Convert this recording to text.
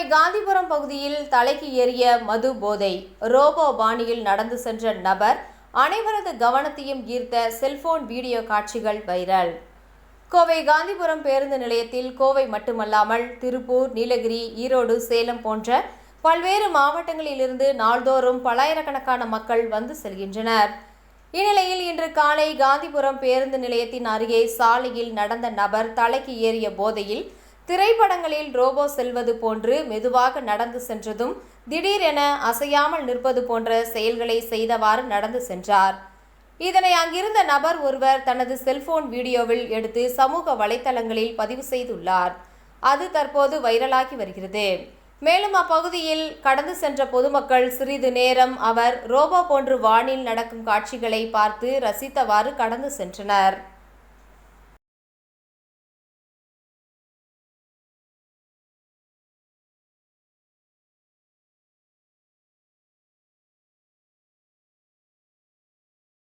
கோவை காந்திபுரம் பகுதியில் தலைக்கு ஏறிய மது போதை ரோபோ பாணியில் நடந்து சென்ற நபர் அனைவரது கவனத்தையும் ஈர்த்த செல்போன் வீடியோ காட்சிகள் வைரல். கோவை காந்திபுரம் பேருந்து நிலையத்தில் கோவை மட்டுமல்லாமல் திருப்பூர் நீலகிரி ஈரோடு சேலம் போன்ற பல்வேறு மாவட்டங்களிலிருந்து நாள்தோறும் பல்லாயிரக்கணக்கான மக்கள் வந்து செல்கின்றனர். இந்நிலையில் இன்று காலை காந்திபுரம் பேருந்து நிலையத்தின் அருகே சாலையில் நடந்த நபர் தலைக்கு ஏறிய போதையில் திரைப்படங்களில் ரோபோ செல்வது போன்று மெதுவாக நடந்து சென்றதும் திடீரென அசையாமல் நிற்பது போன்ற செயல்களை செய்தவாறு நடந்து சென்றார். இதனை அங்கிருந்த நபர் ஒருவர் தனது செல்போன் வீடியோவில் எடுத்து சமூக வலைத்தளங்களில் பதிவு செய்துள்ளார். அது தற்போது வைரலாகி வருகிறது. மேலும் அப்பகுதியில் கடந்து சென்ற பொதுமக்கள் சிறிது நேரம் அவர் ரோபோ போன்று வானில் நடக்கும் காட்சிகளை பார்த்து ரசித்தவாறு கடந்து சென்றனர்.